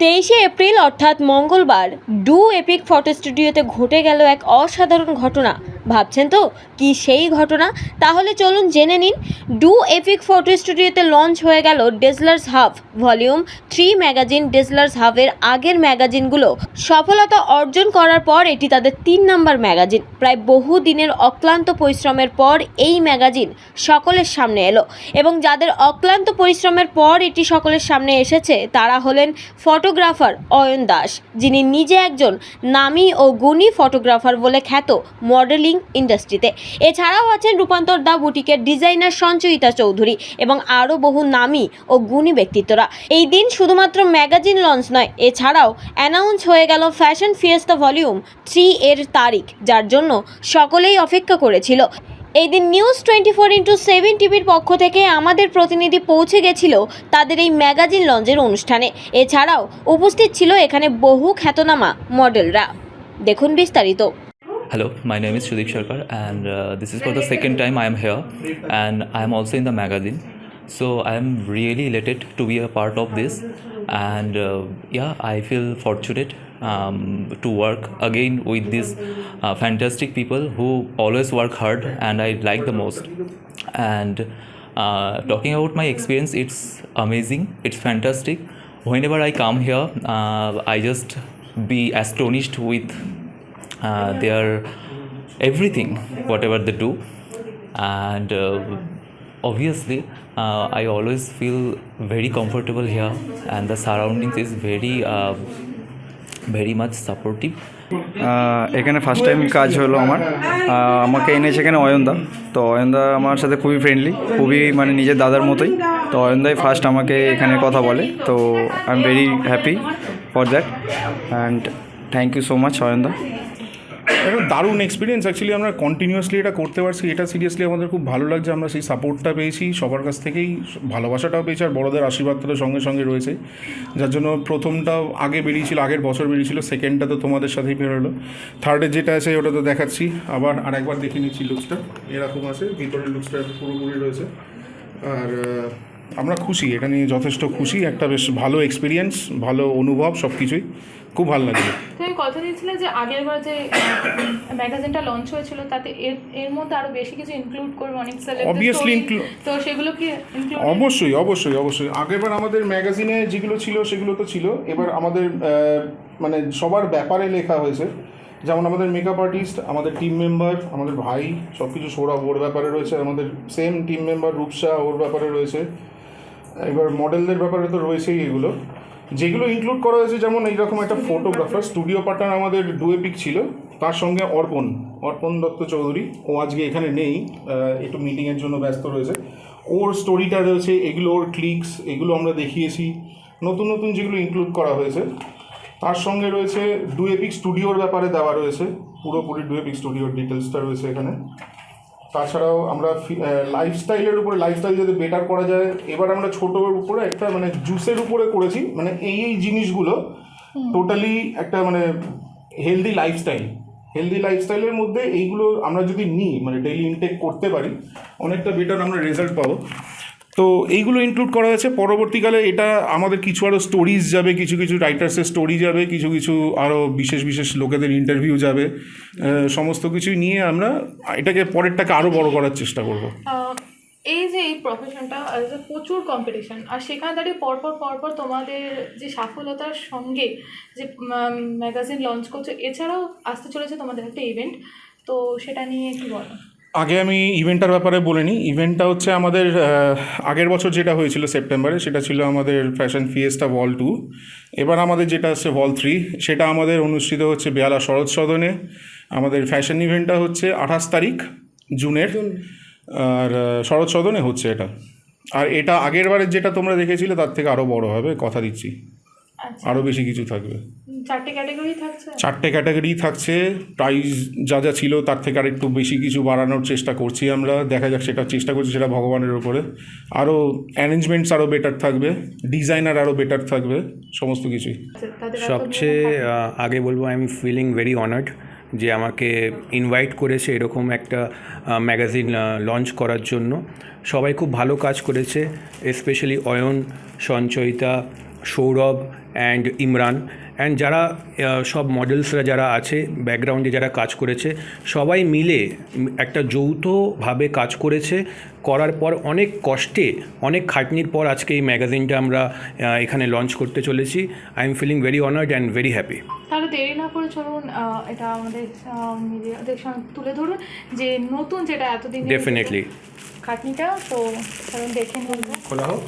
তেইশে এপ্রিল অর্থাৎ মঙ্গলবার ডু এপিক ফটো স্টুডিওতে ঘটে গেল এক অসাধারণ ঘটনা। ভাবছেন তো? কি সেই ঘটনা? তাহলে চলুন জেনে নিন। ডু এপিক ফটো স্টুডিওতে লঞ্চ হয়ে গেল dazzlers half volume three magazine dazzlers হাফের আগের ম্যাগাজিনগুলো। সফলতা অর্জন করার পর এটি তাদের তিন নম্বর ম্যাগাজিন। প্রায় বহু দিনের অক্লান্ত পরিশ্রমের পর এই ম্যাগাজিন সকলের সামনে এলো এবং যাদের অক্লান্ত পরিশ্রমের পর এটি সকলের সামনে এসেছে তারা হলেন ফটোগ্রাফার অয়ন দাস, যিনি নিজে একজন নামী ও গুণী ফটোগ্রাফার বলে খ্যাত মডেলিং ইন্ডাস্ট্রিতে। এছাড়াও আছেন রূপান্তর দা বুটিকের ডিজাইনার সঞ্চয়িতা চৌধুরী এবং আরও বহু নামী ও গুণী ব্যক্তিত্বরা। এই দিন শুধুমাত্র ম্যাগাজিন লঞ্চ নয়, এছাড়াও অ্যানাউন্স হয়ে গেল ফ্যাশন ফিয়েস্তা ভলিউম থ্রি এর তারিখ, যার জন্য সকলেই অপেক্ষা করেছিল। এই দিন news twenty four into seven টিভির পক্ষ থেকে আমাদের প্রতিনিধি পৌঁছে গেছিল তাদের এই ম্যাগাজিন লঞ্চের অনুষ্ঠানে। এছাড়াও উপস্থিত ছিল এখানে বহু খ্যাতনামা মডেলরা। দেখুন বিস্তারিত। Hello, my name is Sudeep Sharkar, and uh, this is for the second time I am here, and I am also in the magazine. So I am really elated to be a part of this, and uh, yeah, I feel fortunate um, to work again with these uh, fantastic people who always work hard, and I like the most. And uh, talking about my experience, it's amazing. It's fantastic. Whenever I come here, uh, I just be astonished with uh, their everything whatever they do and uh, obviously uh, i always feel very comfortable here and the surroundings is very uh, very much supportive এখানে first time কাজ হলো আমার আমাকে এনেছে এখানে অয়নদা তো অয়নদা আমার সাথে খুবই ফ্রেন্ডলি খুবই মানে নিজের দাদার মতোই তো অয়নদাই ফার্স্ট আমাকে এখানে কথা বলে তো I am very happy for that and thank you so much অয়নদা একটা দারুণ এক্সপিরিয়েন্স অ্যাকচুয়ালি আমরা কন্টিনিউয়াসলি এটা করতে পারছি। এটা সিরিয়াসলি আমাদের খুব ভালো লাগছে। আমরা সেই সাপোর্টটা পেয়েছি। সবার কাছ থেকেই ভালোবাসাটাও পেয়েছি আর বড়দের আশীর্বাদটা সঙ্গে সঙ্গে রয়েছে। যার জন্য প্রথমটাও আগে বেরিয়েছিল, আগের বছর বেরিয়েছিল সেকেন্ডটা তো তোমাদের সাথেই বেরোলো থার্ডের যেটা আছে ওটা তো দেখাচ্ছি। আবার আর একবার দেখে নিচ্ছি লুকসটা এরকম আছে, ভিতরের লুকসটা পুরোপুরি রয়েছে। আর আমরা খুশি। এটা নিয়ে যথেষ্ট খুশি। একটা বেশ ভালো এক্সপিরিয়েন্স ভালো অনুভব সব কিছুই খুব ভালো লাগছে তুমি কথা দিয়েছিলে যে আগের বার যে ম্যাগাজিনটা লঞ্চ হয়েছিল তাতে এর এর মধ্যে আরও বেশি কিছু ইনক্লুড করবে অনেক include- তো সেগুলো কি ইনক্লুড অবশ্যই অবশ্যই অবশ্যই। আগেরবার আমাদের ম্যাগাজিনে যেগুলো ছিল সেগুলো তো ছিল। এবার আমাদের মানে সবার ব্যাপারে লেখা হয়েছে। যেমন আমাদের মেকআপ আর্টিস্ট আমাদের টিম মেম্বার আমাদের ভাই সব কিছু সৌরভ ওর ব্যাপারে রয়েছে। আমাদের সেম টিম মেম্বার রূপসা ওর ব্যাপারে রয়েছে। এবার মডেলদের ব্যাপারে তো রয়েছেই এগুলো। যেগুলো ইনক্লুড করা হয়েছে যেমন এইরকম একটা ফটোগ্রাফার স্টুডিও পার্টনার আমাদের ডুয়েপিক ছিল তার সঙ্গে অর্পণ অর্পণ দত্ত চৌধুরী। ও আজকে এখানে নেই একটু মিটিংয়ের জন্য ব্যস্ত রয়েছে। ওর স্টোরিটা রয়েছে এগুলো ওর ক্লিকস এগুলো আমরা দেখিয়েছি। নতুন নতুন যেগুলো ইনক্লুড করা হয়েছে তার সঙ্গে রয়েছে ডুয়েপিক স্টুডিওর ব্যাপারে দেওয়া রয়েছে। পুরোপুরি ডুয়েপিক স্টুডিওর ডিটেলসটা রয়েছে এখানে। তাছাড়াও আমরা লাইফস্টাইলের উপরে লাইফস্টাইল যদি বেটার করা যায় এবার আমরা ছোটোর উপরে একটা মানে জুসের উপরে করেছি মানে এই এই জিনিসগুলো টোটালি একটা মানে হেলদি লাইফস্টাইল হেলদি লাইফস্টাইলের মধ্যে এইগুলো আমরা যদি নিই মানে ডেইলি ইনটেক করতে পারি অনেকটা বেটার আমরা রেজাল্ট পাবো। তো এইগুলো ইনক্লুড করা হয়েছে। পরবর্তীকালে এটা আমাদের কিছু আরও স্টোরিজ যাবে, কিছু কিছু রাইটার্সের স্টোরি যাবে, কিছু কিছু আরও বিশেষ বিশেষ লোকেদের ইন্টারভিউ যাবে। সমস্ত কিছুই নিয়ে আমরা এটাকে পরেরটাকে আরও বড় করার চেষ্টা করব। এই যে এই প্রফেশনটা প্রচুর কম্পিটিশন আর সেখানে দাঁড়িয়ে পরপর পরপর তোমাদের যে সফলতার সঙ্গে যে ম্যাগাজিন লঞ্চ করছ, এছাড়াও আসতে চলেছে তোমাদের একটা ইভেন্ট তো সেটা নিয়ে একটু বলো? আগে আমি ইভেন্টটার ব্যাপারে বলে নিই ইভেন্টটা হচ্ছে আমাদের আগের বছর যেটা হয়েছিল সেপ্টেম্বরে সেটা ছিল আমাদের ফ্যাশন ফিয়েস্টা ভল টু এবার আমাদের যেটা আছে ভল থ্রি সেটা আমাদের অনুষ্ঠিত হচ্ছে বেহালা শরৎ সদনে। আমাদের ফ্যাশন ইভেন্টটা হচ্ছে আঠাশ তারিখ জুনের। আর শরৎ সদনে হচ্ছে এটা। আর এটা আগের বারের যেটা তোমরা দেখেছিলে তার থেকে আরও বড় হবে কথা দিচ্ছি। আরও বেশি কিছু থাকবে। চারটে ক্যাটাগরি থাকছে? চারটে ক্যাটাগরি থাকছে প্রাইস যা যা ছিল তার থেকে আর একটু বেশি কিছু বাড়ানোর চেষ্টা করছি আমরা দেখা যাক সেটা চেষ্টা করছি সেটা ভগবানের ওপরে আরও অ্যারেঞ্জমেন্টস আরও বেটার থাকবে ডিজাইনার আরও বেটার থাকবে সমস্ত কিছুই। সবচেয়ে থাকে। আহ, আগে বলব I am feeling very honoured যে আমাকে ইনভাইট করেছে এরকম একটা ম্যাগাজিন লঞ্চ করার জন্য। সবাই খুব ভালো কাজ করেছে specially Ayan Sanchayita Sourav and Imran and যারা সব মডেলসরা যারা আছে ব্যাকগ্রাউন্ডে যারা কাজ করেছে সবাই মিলে একটা যৌথভাবে কাজ করেছে। করার পর অনেক কষ্টে অনেক খাটনির পর আজকে এই ম্যাগাজিনটা আমরা এখানে লঞ্চ করতে চলেছি। I am feeling very honoured and very happy তাহলে দেরি না করে চলুন এটা আমাদের মিডিয়াদের সঙ্গে তুলে ধরুন যে নতুন যেটা এতদিন ডেফিনেটলি খাটনিটা তো দেখে নিন খোলা হোক।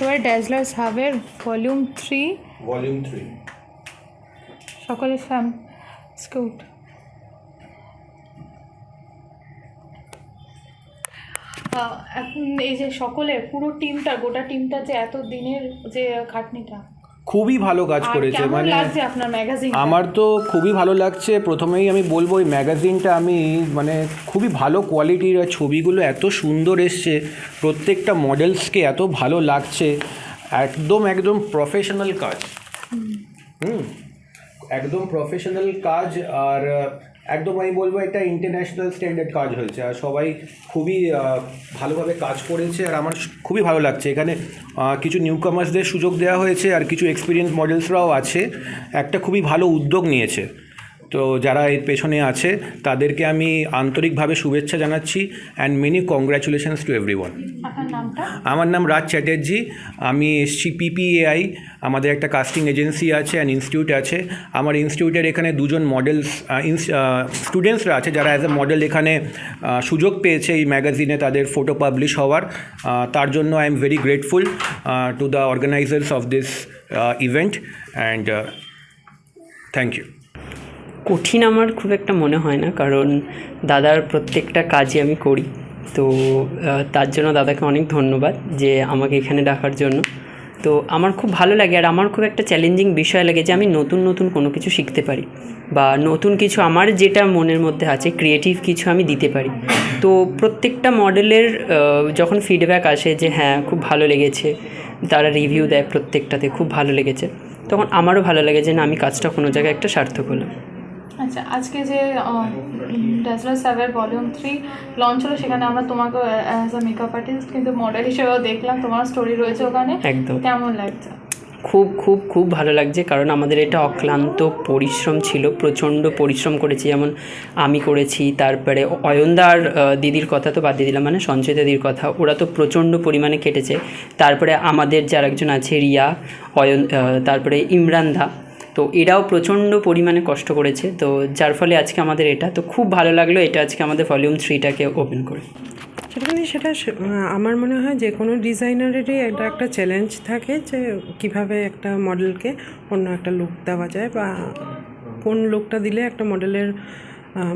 এবার ড্যাজলার্স সাবের ভলিউম থ্রি। Volume three. সকলের ফ্যাম স্কুট। এখন এই যে সকলের পুরো টিমটা গোটা টিমটা যে এত দিনের যে খাটনিটা। খুবই ভালো কাজ করেছে মানে আমার তো খুবই ভালো লাগছে। প্রথমেই আমি বলব ওই ম্যাগাজিনটা আমি মানে খুবই ভালো কোয়ালিটির আর ছবিগুলো এত সুন্দর এসছে প্রত্যেকটা মডেলসকে এত ভালো লাগছে। একদম একদম প্রফেশনাল কাজ। হুম। একদম প্রফেশনাল কাজ আর একদম আমি বলব একটা ইন্টারন্যাশনাল স্ট্যান্ডার্ড কাজ হয়েছে। আর সবাই খুবই ভালোভাবে কাজ করেছে আর আমার খুবই ভালো লাগছে। এখানে কিছু নিউ কামার্সদের সুযোগ দেওয়া হয়েছে আর কিছু এক্সপিরিয়েন্স মডেলসরাও আছে। একটা খুবই ভালো উদ্যোগ নিয়েছে। তো যারা এর পেছনে আছে তাদেরকে আমি আন্তরিকভাবে শুভেচ্ছা জানাচ্ছি and many congratulations to every নামটা? আমার নাম রাজ চ্যাটার্জি আমি এসছি পিপিএআই আমাদের একটা কাস্টিং এজেন্সি আছে অ্যান্ড ইনস্টিটিউট আছে। আমার ইনস্টিটিউটের এখানে দুজন মডেলস স্টুডেন্টসরা আছে যারা অ্যাজ এ মডেল এখানে সুযোগ পেয়েছে এই ম্যাগাজিনে তাদের ফটো পাবলিশ হওয়ার। তার জন্য I am very grateful to the organizers of this event and thank you কঠিন আমার খুব একটা মনে হয় না, কারণ দাদার প্রত্যেকটা কাজই আমি করি। তো তার জন্য দাদাকে অনেক ধন্যবাদ যে আমাকে এখানে ডাকার জন্য। তো, আমার খুব ভালো লাগে আর আমার খুব একটা চ্যালেঞ্জিং বিষয় লাগে যে আমি নতুন নতুন কোনো কিছু শিখতে পারি বা নতুন কিছু আমার যেটা মনের মধ্যে আছে ক্রিয়েটিভ কিছু আমি দিতে পারি। তো, প্রত্যেকটা মডেলের যখন ফিডব্যাক আসে যে হ্যাঁ খুব ভালো লেগেছে, তারা রিভিউ দেয় প্রত্যেকটাতে, খুব ভালো লেগেছে, তখন আমারও ভালো লাগে যে না, আমি কাজটা কোনো জায়গায় একটা সার্থক হলাম। আচ্ছা আজকে যে ড্যাজলার স্যাভের ভলিউম থ্রি লঞ্চ হলো সেখানে আমরা তোমাকে অ্যাজ আ মেকআপ আর্টিস্ট কিন্তু মডেল হিসেবেও দেখলাম। তোমার স্টোরি রয়েছে ওখানে। একদম। কেমন লাগছে? খুব খুব খুব ভালো লাগছে কারণ আমাদের এটা অক্লান্ত পরিশ্রম ছিল প্রচণ্ড পরিশ্রম করেছি। যেমন আমি করেছি তারপরে অয়নদার দিদির কথা তো বাদ দিয়ে দিলাম মানে সঞ্চয় দিদির কথা। ওরা তো প্রচণ্ড পরিমাণে কেটেছে। তারপরে আমাদের যার একজন আছে রিয়া অয়ন তারপরে ইমরান দা। তো এরাও প্রচণ্ড পরিমাণে কষ্ট করেছে। তো যার ফলে আজকে আমাদের এটা। তো খুব ভালো লাগল এটা আজকে আমাদের ভলিউম থ্রিটাকে ওপেন করে। সেটা সে- আহ, আমার মনে হয় যে কোনো ডিজাইনারেরই একটা একটা চ্যালেঞ্জ থাকে যে কীভাবে একটা মডেলকে অন্য একটা লুক দেওয়া যায় বা কোন লুকটা দিলে একটা মডেলের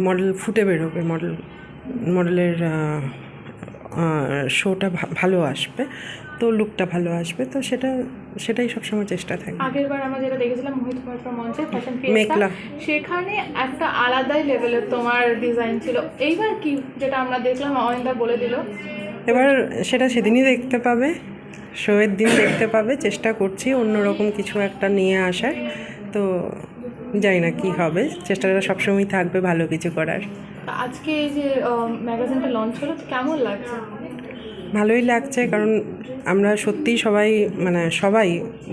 মডেল ফুটে বেরোবে মডেল মডেলের শোটা ভালো আসবে তো লুকটা ভালো আসবে। তো সেটা সেটাই সবসময় চেষ্টা থাকে। আগের বার আমরা যেটা দেখেছিলাম মোহিত পাত্র মঞ্চে ফ্যাশন মেঘলা। সেখানে একটা আলাদাই লেভেলের তোমার ডিজাইন ছিল। এইবার কি যেটা আমরা দেখলাম অয়নদা বলে দিল। এবার সেটা সেদিনই দেখতে পাবে শোয়ের দিন দেখতে পাবে চেষ্টা করছি অন্যরকম কিছু একটা নিয়ে আসার। তো জানি না কি হবে চেষ্টাটা সবসময় থাকবে ভালো কিছু করার। আজকে এই যে ম্যাগাজিনটা লঞ্চ হলো কেমন লাগছে? ভালোই লাগছে কারণ আমরা সত্যিই সবাই মানে সবাই,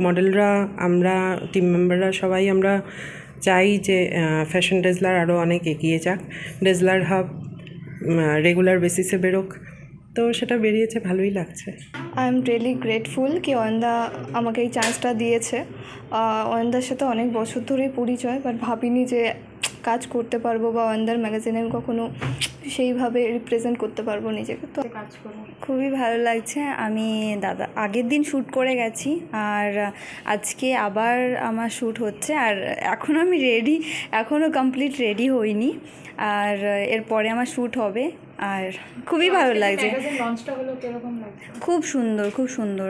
মডেলরা, আমরা টিম মেম্বাররা সবাই আমরা চাই যে ফ্যাশন ডেজলার আরও অনেক এগিয়ে যাক। ডেজলার হাব রেগুলার বেসিসে বেরোক। তো সেটা বেরিয়েছে, ভালোই লাগছে। আই এম রিয়েলি গ্রেটফুল কি অয়নদা আমাকে এই চান্সটা দিয়েছে। অয়নদার সাথে অনেক বছর ধরেই পরিচয় বাট ভাবিনি যে কাজ করতে পারব বা অয়নদার ম্যাগাজিনে কখনো সেইভাবে রিপ্রেজেন্ট করতে পারব নিজেকে। তো কাজ করব। খুবই ভালো লাগছে। আমি দাদা আগের দিন শ্যুট করে গেছি আর আজকে আবার আমার শ্যুট হচ্ছে আর এখন আমি রেডি এখনও কমপ্লিট রেডি হইনি। আর এরপরে আমার শ্যুট হবে আর খুবই ভালো লাগছে। ম্যাগাজিন লঞ্চটা হলো কীরকম লাগছে? খুব সুন্দর খুব সুন্দর।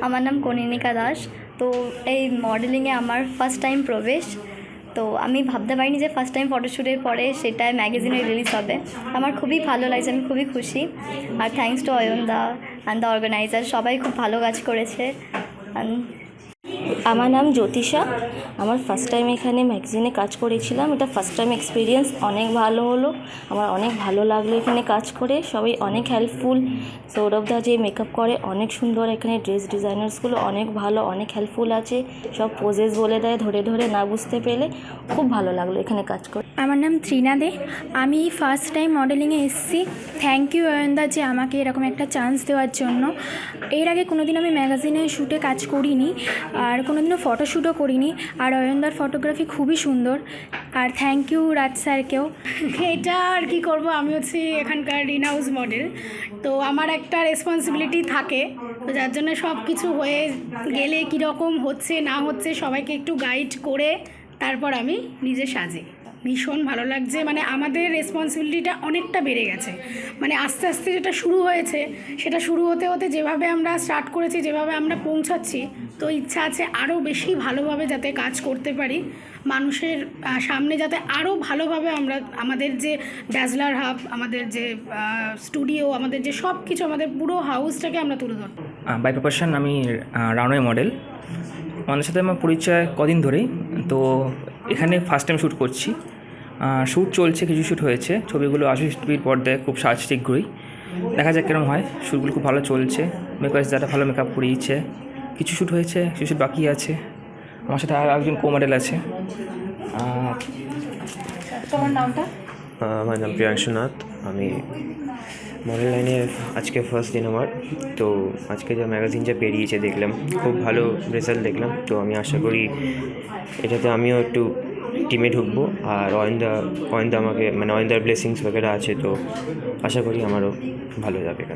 আমার নাম কনিনিকা দাস। তো এই মডেলিংয়ে আমার ফার্স্ট টাইম প্রবেশ। তো আমি ভাবতে পারিনি যে ফার্স্ট টাইম ফটোশ্যুটের পরে সেটাই ম্যাগাজিনে রিলিজ হবে। আমার খুবই ভালো লাগছে, আমি খুবই খুশি। আর থ্যাংকস টু অয়ন দা অ্যান্ড দ্য অর্গানাইজার সবাই খুব ভালো কাজ করেছে। আমার নাম জ্যোতিষা। আমার ফার্স্ট টাইম এখানে ম্যাগাজিনে কাজ করেছিলাম। এটা ফার্স্ট টাইম এক্সপিরিয়েন্স অনেক ভালো হলো। আমার অনেক ভালো লাগল এখানে কাজ করে। সবাই অনেক হেল্পফুল সৌরভদা যে মেকআপ করে, অনেক সুন্দর এখানে ড্রেস ডিজাইনার্সগুলো অনেক ভালো, অনেক হেল্পফুল আছে। সব পোজেস বলে দেয় ধরে ধরে না বুঝতে পেলে খুব ভালো লাগল এখানে কাজ করে। আমার নাম ত্রিনা দে। আমি ফার্স্ট টাইম মডেলিংয়ে এসেছি। থ্যাংক ইউ অয়নদা যে আমাকে এরকম একটা চান্স দেওয়ার জন্য। এর আগে কোনোদিন আমি ম্যাগাজিনে শ্যুটে কাজ করিনি। আর কোনোদিনও ফটোশ্যুটও করিনি। আর অয়নদার ফটোগ্রাফি খুবই সুন্দর। আর থ্যাংক ইউ রাজ স্যারকেও। এটা আর কি করব? আমি হচ্ছে এখানকার ইন হাউস মডেল তো আমার একটা রেসপন্সিবিলিটি থাকে। তো যার জন্য সব কিছু হয়ে গেলে কীরকম হচ্ছে, না হচ্ছে সবাইকে একটু গাইড করে তারপর আমি নিজে সাজি। ভীষণ ভালো লাগছে। মানে আমাদের রেসপন্সিবিলিটিটা অনেকটা বেড়ে গেছে। মানে আস্তে আস্তে যেটা শুরু হয়েছে, সেটা শুরু হতে হতে যেভাবে আমরা স্টার্ট করেছি, যেভাবে আমরা পৌঁছাচ্ছি, তো ইচ্ছা আছে আরও বেশি ভালোভাবে যাতে কাজ করতে পারি। মানুষের সামনে যাতে আরও ভালোভাবে আমরা, আমাদের যে ড্যাজলার হাব আমাদের যে স্টুডিও আমাদের যে সব কিছু আমাদের পুরো হাউসটাকে আমরা তুলে ধরবো। বাই প্রফেশন আমি রানওয়ে মডেল আমাদের সাথে আমার পরিচয় কদিন ধরেই, তো এখানে ফার্স্ট টাইম শ্যুট করছি। শ্যুট চলছে কিছু শ্যুট হয়েছে। ছবিগুলো আসবে টিভির পর্দায় খুব সাজ শীঘ্রই। দেখা যাক কেরম হয়। শ্যুটগুলো খুব ভালো চলছে। মেকআপ দাদা ভালো মেকআপ করিয়েছে কিছু শ্যুট হয়েছে কিছু শ্যুট বাকি আছে। আমার সাথে আর একজন কো মডেল আছে তোমার নামটা? আমার নাম প্রিয়াংশু নাথ। আমি মডেল লাইনে আজকে ফার্স্ট দিন আমার। তো আজকে যা ম্যাগাজিন যা বেরিয়েছে দেখলাম, খুব ভালো রেজাল্ট দেখলাম। তো আমি আশা করি এটাতে আমিও একটু টিমে ঢুকবো। আর অয়েন্দা অয়েন্দা আমাকে মানে অয়েন্দার ব্লেসিংস বগেরা আছে, তো আশা করি আমারও ভালো যাবে